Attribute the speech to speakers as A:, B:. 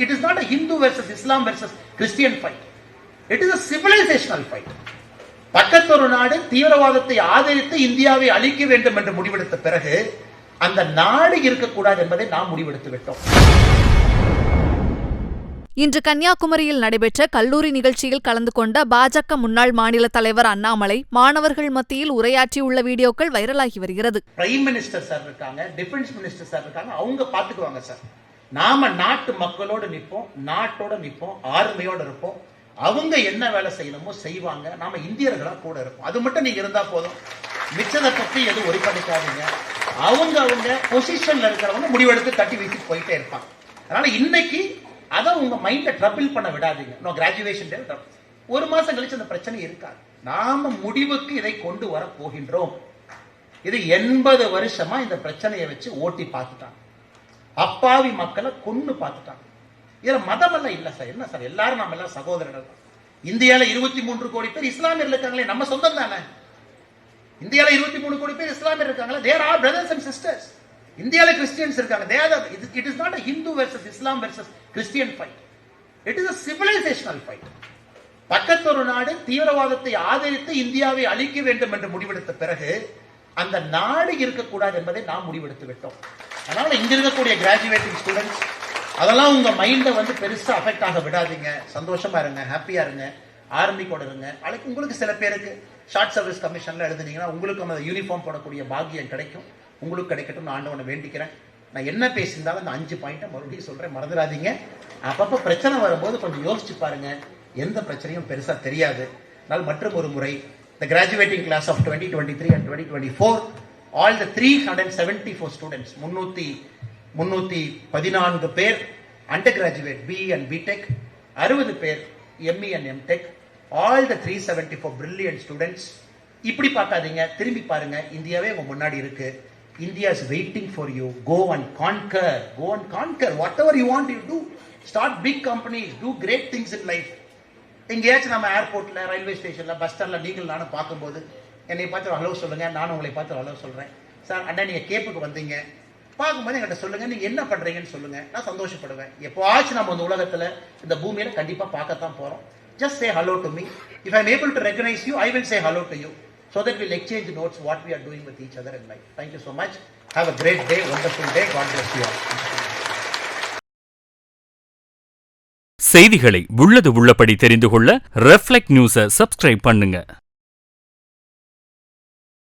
A: it is not a Hindu versus Islam versus Christian fight. It is a civilizational fight. பக்கத்தொரு நாடு தீவிரவாதத்தை ஆதரித்து இந்தியாவை அழிக்க வேண்டும் என்று முடிவெடுத்த பிறகு அந்த நாடு இருக்கக்கூடாது என்பதை நாம் முடிவெடுத்து விட்டோம்
B: இன்று கன்னியாகுமரியில் நடைபெற்ற கல்லூரி நிகழ்ச்சியில் கலந்து கொண்ட பாஜக முன்னாள் மாநில தலைவர் அண்ணாமலை மாணவர்கள் மத்தியில் உரையாற்றியுள்ள வீடியோக்கள் வைரலாகி வருகிறது
A: பிரைம் மினிஸ்டர் சார் இருக்காங்க டிஃபென்ஸ் மினிஸ்டர் சார் இருக்காங்க அவங்க பாத்துக்குவாங்க சார் நாம நாட்டு மக்களோடு நிற்போம் நாட்டோட நிற்போம் ஆர்மையோடு இருப்போம். அவங்க என்ன வேலை செய்யணுமோ செய்வாங்க. நாம இந்தியர்களா கூட இருப்போம். அது மட்டும் நீங்க இருந்தா போதும். மிச்சத்தை பத்தி எதுவும் ஒரி பண்ணிக்காதீங்க. அவங்க அவங்க பொசிஷன்ல இருக்கிறவங்க முடிவெடுத்து தட்டி வீசி போயிட்டே இருப்பாங்க. அதனால இன்னைக்கு அதை உங்க மைண்ட ட்ரபிள் பண்ண விடாதீங்க. நோ கிராஜுவேஷன் ஒரு மாசம் கழிச்சு அந்த பிரச்சனை இருக்காது. நாம முடிவுக்கு இதை கொண்டு வர போகின்றோம். இது எண்பது வருஷமா இந்த பிரச்சனையை வச்சு ஓட்டி பார்த்துட்டாங்க. அப்பாவி மக்களை கொன்னு பார்த்துட்டாங்க. இதுல மதமெல்லாம் இல்லை இல்ல சார். என்ன சார்? எல்லாரும் நம்ம எல்லாம் சகோதரர்கள் தான். இந்தியால இருபத்தி மூன்று கோடி பேர் இஸ்லாமியர் இருக்காங்களே நம்ம சொந்தம் தானே? இந்தியால இருபத்தி மூணு கோடி பேர் இஸ்லாமியர் இருக்காங்களே there are brothers and sisters இந்தியால கிறிஸ்டியன்ஸ் இருக்காங்க. They are it is not Hindu versus Islam versus Christian fight it is a civilisational fight பக்கத்தொரு நாடு தீவிரவாதத்தை ஆதரித்து இந்தியாவை அழிக்க வேண்டும் என்று முடிவெடுத்த பிறகு அந்த நாடு இருக்கக்கூடாது என்பதை நாம் முடிவெடுத்து விட்டோம். அதனால இங்க இருக்கக்கூடிய கிராஜுவேட்டிங் ஸ்டூடெண்ட்ஸ் அதெல்லாம் உங்க மைண்டை வந்து பெருசா அஃபெக்ட் ஆக விடாதீங்க. சந்தோஷமா இருங்க ஹாப்பியா இருங்க ஆர்மி கூட இருங்க. நாளைக்கு உங்களுக்கு சில பேருக்கு ஷார்ட் சர்வீஸ் கமிஷன்ல எழுதுனீங்கன்னா உங்களுக்கும் அந்த யூனிஃபார்ம் போடக்கூடிய பாக்கியம் கிடைக்கும். உங்களுக்கு கிடைக்கட்டும் நான் ஆண்டவனை வேண்டிக்கிறேன். நான் என்ன பேசியிருந்தாலும் அந்த அஞ்சு பாயிண்ட்டை மறுபடியும் சொல்றேன் மறந்துடாதீங்க. அப்பப்போ பிரச்சனை வரும்போது கொஞ்சம் யோசிச்சு பாருங்க. எந்த பிரச்சனையும் பெருசாக தெரியாது. அதனால் மற்றும் ஒரு முறை the graduating class of twenty twenty three and twenty twenty four 2023 and 2024 all the 374 students முன்னூத்தி முன்னூத்தி பதினான்கு பேர் under graduate B and BTech அறுபது பேர் ME and MTech all the three seventy four brilliant students இப்படி பார்க்காதீங்க திரும்பி பாருங்க இந்தியாவே உங்க முன்னாடி இருக்கு. India is waiting for you go and conquer go and conquer what ever you want you to start big companies do great things in life எங்கேயாச்சும் நம்ம ஏர்போர்ட்ல ரயில்வே ஸ்டேஷன்ல பஸ் ஸ்டாண்ட்ல நீங்கள் நானும் பார்க்கும்போது என்னை பார்த்து ஹலோ சொல்லுங்க நானும் உங்களை பார்த்து ஹலோ சொல்றேன். சார் அண்ணா நீங்க கேப்புக்கு வந்தீங்க. பார்க்கும்போது என்கிட்ட சொல்லுங்க நீங்க என்ன பண்றீங்கன்னு சொல்லுங்க. நான் சந்தோஷப்படுவேன். எப்போவாச்சும் நம்ம இந்த உலகத்துல இந்த பூமியில கண்டிப்பா பார்க்கத்தான் போறோம். Just say hello to me if I'm able to recognise you I will say hello to you so that will exchange notes what we are doing with each other in life thank you so much have a great day wonderful day God bless you
C: செய்திகளை உள்ளது உள்ளபடி தெரிந்து கொள்ள reflect நியூஸை subscribe பண்ணுங்க.